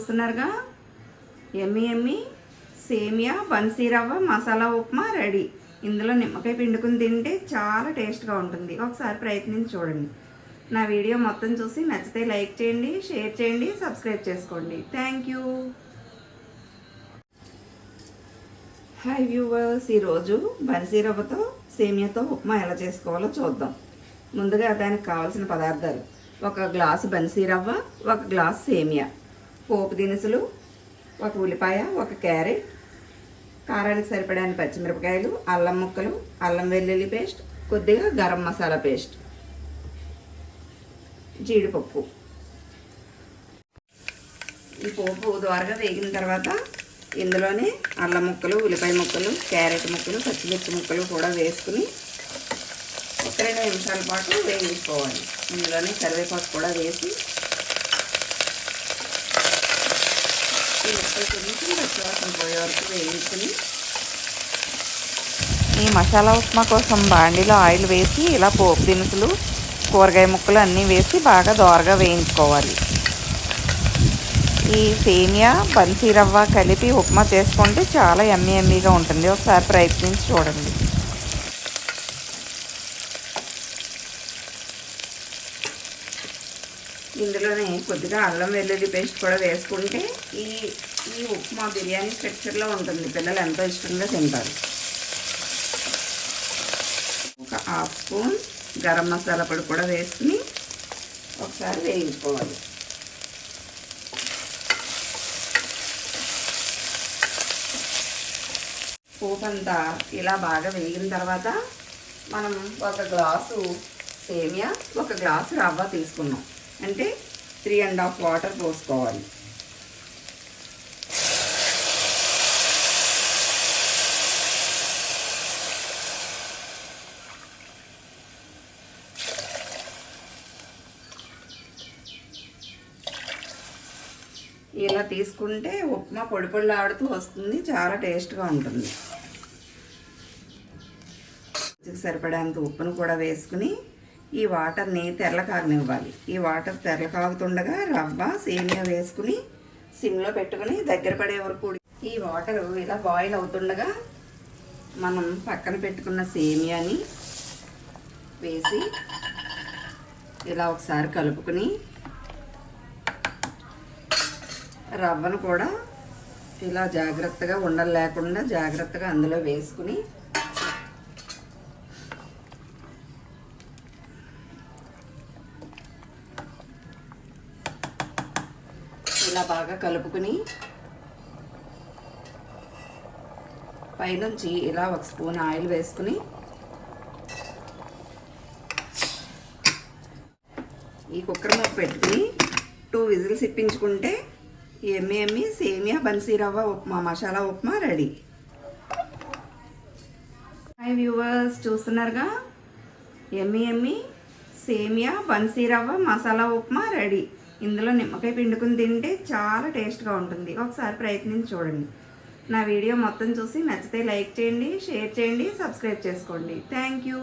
చూస్తున్నారుగా? ఎమ్మి ఎమ్మి సేమియా బన్సీ రవ్వ మసాలా ఉప్మా రెడీ. ఇందులో నిమ్మకాయ పిండుకుని తింటే చాలా టేస్ట్గా ఉంటుంది. ఒకసారి ప్రయత్నించి చూడండి. నా వీడియో మొత్తం చూసి నచ్చితే లైక్ చేయండి షేర్ చేయండి సబ్స్క్రైబ్ చేసుకోండి. Thank you. హాయ్ వ్యూవర్స్ ఈరోజు బన్సీ రవ్వతో సేమియాతో ఉప్మా ఎలా చేసుకోవాలో చూద్దాం. ముందుగా దానికి కావాల్సిన పదార్థాలు. ఒక గ్లాసు బన్సీ రవ్వ ఒక గ్లాస్ సేమియా. పోపు దినుసులు ఒక ఉల్లిపాయ ఒక క్యారెట్ కారానికి సరిపడాని పచ్చిమిరపకాయలు అల్లం ముక్కలు అల్లం వెల్లుల్లి పేస్ట్ కొద్దిగా గరం మసాలా పేస్ట్ జీడిపప్పు. ఈ పోపు ద్వారగా వేగిన తర్వాత ఇందులోనే అల్లం ముక్కలు ఉల్లిపాయ ముక్కలు క్యారెట్ ముక్కలు పచ్చిమిర్చి ముక్కలు కూడా వేసుకుని ఒక రెండు నిమిషాల పాటు వేయించుకోవాలి. ఇందులోనే కరివేపాకు కూడా వేసి ఈ కొంచెం పోయే వరకు వేయించుకుని ఈ మసాలా ఉప్మా కోసం బాండీలో ఆయిల్ వేసి ఇలా పోపు దినుసులు కూరగాయ ముక్కలు అన్నీ వేసి బాగా దోరగా వేయించుకోవాలి. ఈ సేమియా బన్సీ రవ్వ కలిపి ఉప్మా చేసుకుంటే చాలా ఎమ్మి ఎమ్మీగా ఉంటుంది. ఒకసారి ప్రయత్నించి చూడండి. ఇందులోనే కొద్దిగా అల్లం వెల్లుల్లి పేస్ట్ కూడా వేసుకుంటే ఈ ఈ ఉప్మా బిర్యానీ స్ట్రక్చర్లో ఉంటుంది. పిల్లలు ఎంతో ఇష్టంగా తింటారు. ఒక హాఫ్ స్పూన్ గరం మసాలా పొడి కూడా వేసుకుని ఒకసారి వేయించుకోవాలి. పోపు అంతా ఇలా బాగా వేగిన తర్వాత మనం ఒక గ్లాసు సేమియా ఒక గ్లాసు రవ్వ తీసుకున్నాం. అంటే త్రీ అండ్ హాఫ్ వాటర్ పోసుకోవాలి. ఇలా తీసుకుంటే ఉప్మా పొడి పొడిలాడుతూ వస్తుంది చాలా టేస్ట్గా ఉంటుంది. సరిపడేంత ఉప్పును కూడా వేసుకుని ఈ వాటర్ని తెరలకాగనివ్వాలి ఈ వాటర్ తెరలకాగుతుండగా రవ్వ సేమియా వేసుకుని సిమ్లో పెట్టుకుని దగ్గర పడే వరకు ఈ వాటర్ ఇలా బాయిల్ అవుతుండగా మనం పక్కన పెట్టుకున్న సేమియాని వేసి ఇలా ఒకసారి కలుపుకుని రవ్వను కూడా ఇలా జాగ్రత్తగా ఉండలు లేకుండా జాగ్రత్తగా అందులో వేసుకుని ఇలా బాగా కలుపుకుని పైనుంచి ఇలా ఒక స్పూన్ ఆయిల్ వేసుకుని ఈ కుక్కర్ మూత పెట్టుకుని టూ విజిల్స్ ఇప్పించుకుంటే ఎమ్మి ఎమ్మి సేమియా బన్సీ రవ్వ upma masala upma ready. Hi viewers చూస్తున్నారుగా? ఎమ్మి ఎమ్మి సేమియా బన్సీ రవ్వ మసాలా ఉప్మా రెడీ. ఇందులో నిమ్మకాయ పిండుకుని తింటే చాలా టేస్ట్గా ఉంటుంది. ఒకసారి ప్రయత్నించి చూడండి. నా వీడియో మొత్తం చూసి నచ్చితే లైక్ చేయండి షేర్ చేయండి సబ్స్క్రైబ్ చేసుకోండి. Thank you